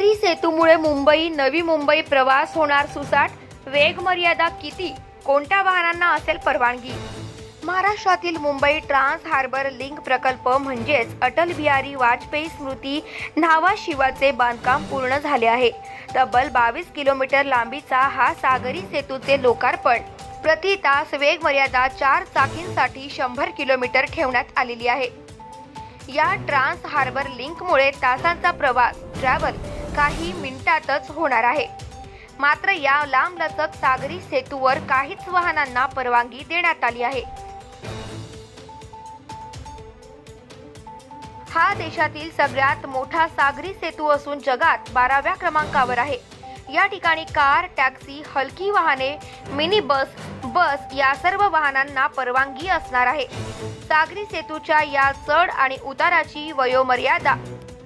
सागरी सेतूमुळे मुंबई नवी मुंबई प्रवास होणार सुसाट. वेग मर्यादा किती? कोणत्या वाहनांना असेल परवानगी? महाराष्ट्रातील मुंबई ट्रान्स हार्बर लिंक प्रकल्प म्हणजेच अटल बिहारी वाजपेयी स्मृती न्हावा शिवाचे बांधकाम पूर्ण झाले आहे. तब्बल बावीस किलोमीटर लांबीचा हा सागरी सेतूचे लोकार्पण. प्रति तास वेग मर्यादा चार चाकींसाठी शंभर किलोमीटर ठेवण्यात आलेली आहे. या ट्रान्स हार्बर लिंकमुळे तासांचा प्रवास ट्रॅव्हल काही मिनिटातच होणार आहे. मात्र या लांबलचक सागरी सेतूवर काहीच वाहनांना परवानगी देण्यात आली आहे. हा देशातील सगळ्यात मोठा सागरी सेतू असून जगात बाराव्या क्रमांकावर आहे. या ठिकाणी कार टॅक्सी हलकी वाहने मिनी बस बस या सर्व वाहनांना परवानगी असणार आहे. सागरी सेतूच्या या चढ आणि उताराची वयोमर्यादा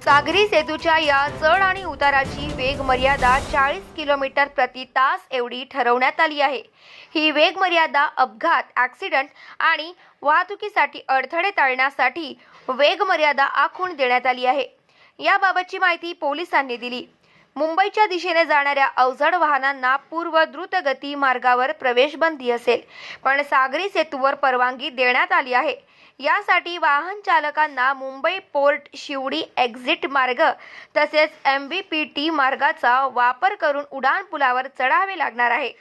सागरी सेतूच्या या चढ आणि उताराची वेग मर्यादा चाळीस किलोमीटर प्रति तास एवढी ठरवण्यात आली आहे. ही वेग मर्यादा अपघात ॲक्सिडंट आणि वाहतुकीसाठी अडथळे टाळण्यासाठी वेग मर्यादा आखून देण्यात आली आहे. याबाबतची माहिती पोलिसांनी दिली. मुंबईच्या दिशेने जाणाऱ्या अवजड वाहनांना पूर्व द्रुतगती मार्गावर प्रवेश बंदी असेल पण सागरी सेतूवर परवानगी देण्यात आली आहे. यासाठी वाहन चालकांना मुंबई पोर्ट शिवडी एक्झिट मार्ग तसेच एम बी पी टी मार्गाचा वापर करून उड्डाणपुलावर चढावे लागणार आहे.